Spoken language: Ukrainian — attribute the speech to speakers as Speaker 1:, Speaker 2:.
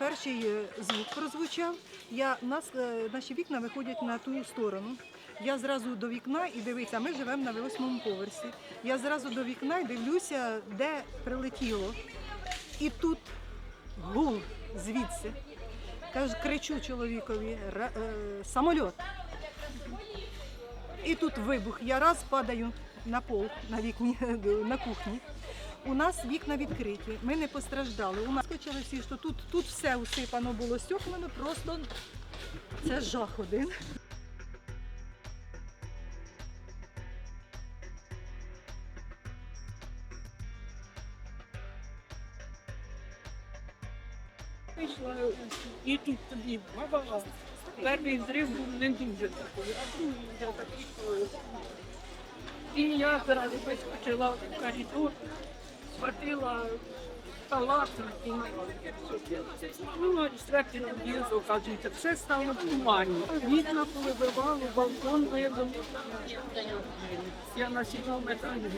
Speaker 1: Перший е, звук прозвучав, я, нас, е, наші вікна виходять на ту сторону. Я зразу до вікна і дивиться, ми живемо на восьмому поверсі. Я зразу до вікна і дивлюся, де прилетіло. І тут гул звідси. Кажу, кричу чоловікові, «Ра- е, самольот. І тут вибух. Я раз падаю на пол на вікні на кухні. У нас вікна відкриті, ми не постраждали. У нас почали всі, що тут, тут все усипано було стеклами, просто це жах один.
Speaker 2: Вийшла і тут тоді баба. Перший зрив був не дуже такий, такий. І я зразу вискочила в коридор, схватила халат і ну, четвертий під'їзд, оказується, все стало в тумані. Вікна повибивало, балкон вибив. Я на сідому металі.